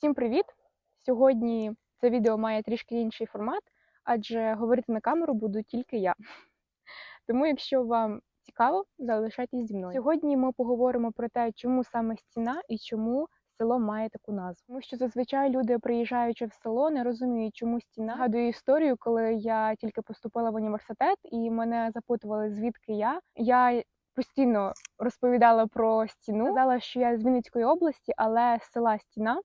Всім привіт! Сьогодні це відео має трішки інший формат, адже говорити на камеру буду тільки я. Тому, якщо вам цікаво, залишайтесь зі мною. Сьогодні ми поговоримо про те, чому саме стіна і чому село має таку назву. Тому що зазвичай люди, приїжджаючи в село, не розуміють, чому стіна. Згадую історію, коли я тільки поступила в університет, і мене запитували, звідки я. Я постійно розповідала про стіну. Казала, що я з Вінницької області, але села стіна.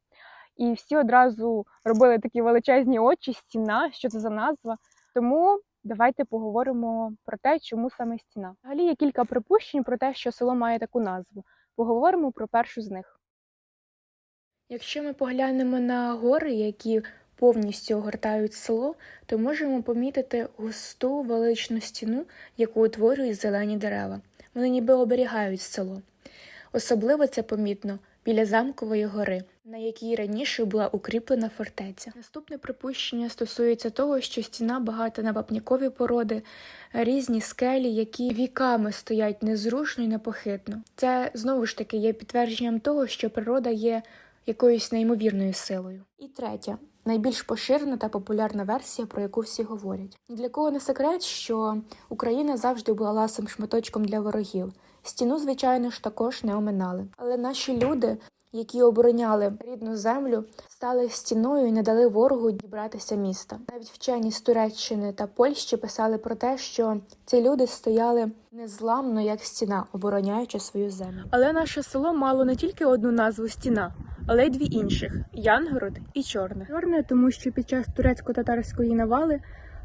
І всі одразу робили такі величезні очі, стіна, що це за назва. Тому давайте поговоримо про те, чому саме стіна. Взагалі є кілька припущень про те, що село має таку назву. Поговоримо про першу з них. Якщо ми поглянемо на гори, які повністю огортають село, то можемо помітити густу величну стіну, яку утворюють зелені дерева. Вони ніби оберігають село. Особливо це помітно біля замкової гори, на якій раніше була укріплена фортеця. Наступне припущення стосується того, що стіна багата на вапнякові породи, різні скелі, які віками стоять незрушно і непохитно. Це знову ж таки є підтвердженням того, що природа є якоюсь неймовірною силою. І третя. Найбільш поширена та популярна версія, про яку всі говорять. Ні для кого не секрет, що Україна завжди була ласим шматочком для ворогів. Стіну, звичайно ж, також не оминали. Але наші люди, які обороняли рідну землю, стали стіною і не дали ворогу дібратися міста. Навіть вчені з Туреччини та Польщі писали про те, що ці люди стояли незламно як стіна, обороняючи свою землю. Але наше село мало не тільки одну назву стіна. Але й дві інших Янгород і Чорне. Чорне, тому що під час турецько-татарської навали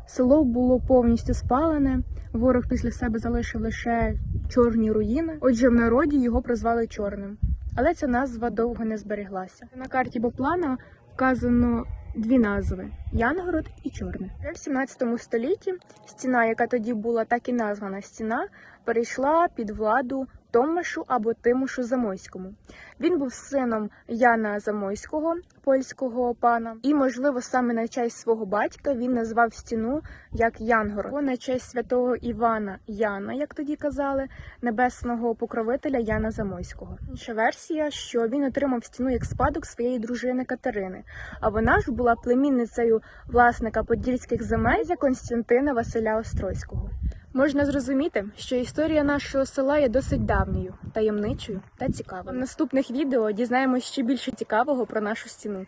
село було повністю спалене. Ворог після себе залишив лише чорні руїни. Отже, в народі його прозвали чорним. Але ця назва довго не збереглася. На карті Боплана вказано дві назви Янгород і Чорне. В 17 столітті стіна, яка тоді була так і названа стіна, перейшла під владу Томашу або Тимушу Замойському. Він був сином Яна Замойського, польського пана, і, можливо, саме на честь свого батька він назвав стіну як Янгород, на честь святого Івана Яна, як тоді казали, небесного покровителя Яна Замойського. Інша версія, що він отримав стіну як спадок своєї дружини Катерини, а вона ж була племінницею власника подільських земель за Константина Василя Острозького. Можна зрозуміти, що історія нашого села є досить давньою, таємничою та цікавою. В наступних відео дізнаємось ще більше цікавого про нашу стіну.